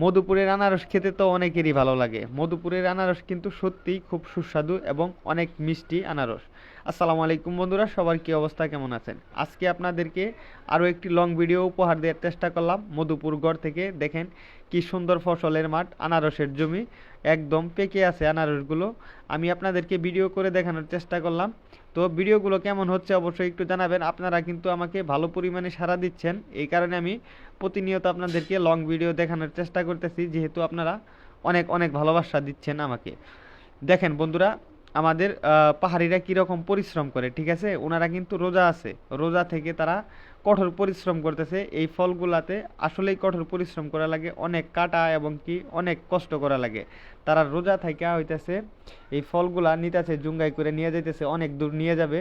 মধুপুরের আনারস খেতে তো অনেকেরই ভালো লাগে। মধুপুরের আনারস কিন্তু সত্যিই খুব সুস্বাদু এবং অনেক মিষ্টি আনারস। আসসালামু আলাইকুম বন্ধুরা, সবার কি অবস্থা, কেমন আছেন? আজকে আপনাদেরকে আরও একটি লং ভিডিও উপহার দেওয়ার চেষ্টা করলাম। মধুপুর গড় থেকে দেখেন কি সুন্দর ফসলের মাঠ, আনারসের জমি, একদম পেকে আছে আনারসগুলো। আমি আপনাদেরকে ভিডিও করে দেখানোর চেষ্টা করলাম। তো ভিডিওগুলো কেমন হচ্ছে অবশ্যই একটু জানাবেন। আপনারা কিন্তু আমাকে ভালো পরিমাণে সাড়া দিচ্ছেন। এই কারণে আমি প্রতিনিয়ত আপনাদেরকে লং ভিডিও দেখানোর চেষ্টা করতেছি, যেহেতু আপনারা অনেক অনেক ভালোবাসা দিচ্ছেন আমাকে। দেখেন বন্ধুরা, আমাদের পাহাড়িরা কীরকম পরিশ্রম করে, ঠিক আছে? ওনারা কিন্তু রোজা আছে। রোজা থেকে তারা কঠোর পরিশ্রম করতেছে, এই ফলগুলাতে আসলেই কঠোর পরিশ্রম করা লাগে, অনেক কাটা এবং কি অনেক কষ্ট করা লাগে। তারা রোজা থাইকা হইতেছে, এই ফলগুলা নিতেছে, জুঙ্গাই করে নিয়ে যাইতেছে, অনেক দূর নিয়ে যাবে।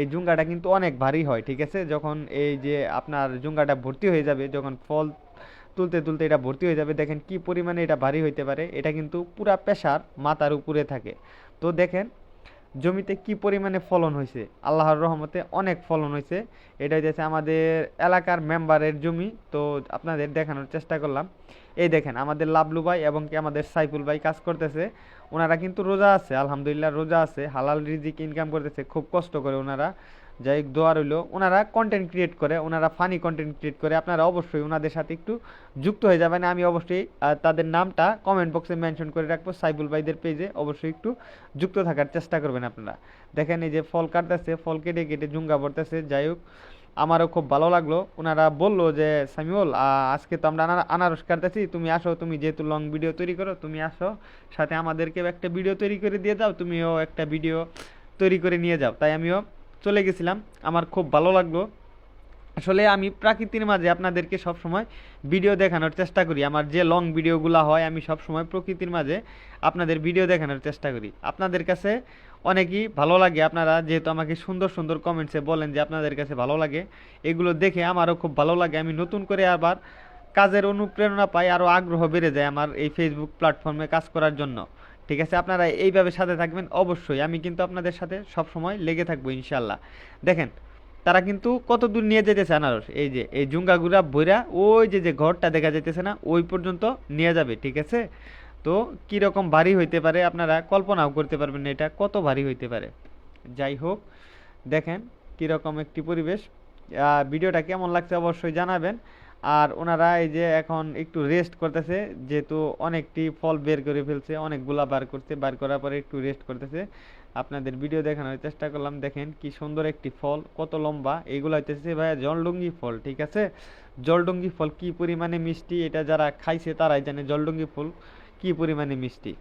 এই জুঙ্গাটা কিন্তু অনেক ভারী হয়, ঠিক আছে? যখন এই যে আপনার জুঙ্গাটা ভর্তি হয়ে যাবে, যখন ফল তুলতে তুলতে এটা ভর্তি হয়ে যাবে, দেখেন কি পরিমাণে এটা ভারী হইতে পারে। এটা কিন্তু পুরা প্রেসার মাথার উপরে থাকে। তো দেখেন জমিতে কি পরিমাণে ফলন হয়েছে? আল্লাহর রহমতে অনেক ফলন হয়েছে। এটা হচ্ছে আমাদের এলাকার মেম্বারের জমি। তো আপনাদের দেখানোর চেষ্টা করলাম। এই দেখেন, আমাদের লাবলু ভাই এবং কি আমাদের সাইফুল ভাই কাজ করতেছে। ওনারা কিন্তু রোজা আছে, আলহামদুলিল্লাহ রোজা আছে, হালাল রিজিক ইনকাম করতেছে, খুব কষ্ট করে ওনারা। যাই দোয়া রইল। ওনারা কন্টেন্ট ক্রিয়েট করে, ওনারা ফানি কন্টেন্ট ক্রিয়েট করে, আপনারা অবশ্যই ওনাদের সাথে একটু যুক্ত হয়ে যাবেন। আমি অবশ্যই তাদের নামটা কমেন্ট বক্সে মেনশন করে রাখব। সাইবুল ভাইদের পেজে অবশ্যই একটু যুক্ত থাকার চেষ্টা করবেন আপনারা। দেখেন এই যে ফল কাটতেছে, ফল কেটে কেটে জুঙ্গা পড়তেছে। যাই হোক, আমারও খুব ভালো লাগল। ওনারা বলল যে, সামিউল আজকে তো আমরা আনা- আনারস কাটতেছি। তুমি আসো, তুমি যেহেতু লং ভিডিও তৈরি করো, তুমি আসো। সাথে আমাদেরকেও একটা ভিডিও তৈরি করে দিয়ে দাও। তুমিও একটা ভিডিও তৈরি করে নিয়ে যাও। তাই আমিও চলে গেছিলাম। আমার খুব ভালো লাগল। আসলে আমি প্রাকৃতির মাঝে আপনাদেরকে সব সময় ভিডিও দেখানোর চেষ্টা করি। আমার যে লং ভিডিওগুলো হয়, আমি সব সময় প্রকৃতির মাঝে আপনাদের ভিডিও দেখানোর চেষ্টা করি। আপনাদের কাছে অনেকই ভালো লাগে। আপনারা যেহেতু আমাকে সুন্দর সুন্দর কমেন্টসে বলেন যে আপনাদের কাছে ভালো লাগে, এগুলো দেখে আমারও খুব ভালো লাগে। আমি নতুন করে আবার কাজের অনুপ্রেরণা পাই, আরও আগ্রহ বেড়ে যায় আমার এই ফেসবুক প্ল্যাটফর্মে কাজ করার জন্য। ঠিক আছে, আপনারা এইভাবে সাথে থাকবেন, অবশ্যই। আমি কিন্তু আপনাদের সাথে সব সময় লেগে থাকব ইনশাল্লাহ দেখেন, তারা কিন্তু কত দূর নিয়ে যেতেছে আনারস? এই যে, এই জুঙ্গাগুড়া বইরা ওই যে যে ঘরটা দেখা যাইতেছে না, ওই পর্যন্ত নিয়ে যাবে, ঠিক আছে? তো কীরকম ভারী হইতে পারে আপনারা কল্পনাও করতে পারবেন না এটা, কত ভারী হইতে পারে? যাই হোক, দেখেন কীরকম একটি পরিবেশ। ভিডিওটা কেমন লাগছে অবশ্যই জানাবেন। আর ওনারা এই যে এখন একটু রেস্ট করতেছে, যেহেতু অনেকটি ফল বের করে ফেলছে, অনেকগুলা বার করছে, বার করার পরে একটু রেস্ট করতেছে। আপনাদের ভিডিও দেখানোর চেষ্টা করলাম, দেখেন কি সুন্দর একটি ফল, কত লম্বা এইগুলো হইতেছে ভাইয়া জলডঙ্গি ফল, ঠিক আছে? জলডঙ্গি ফল কি পরিমাণে মিষ্টি, এটা যারা খাইছে তারাই জানে জলডঙ্গি ফল কি পরিমাণে মিষ্টি।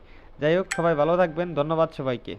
যাই হোক, সবাই ভালো থাকবেন, ধন্যবাদ সবাইকে।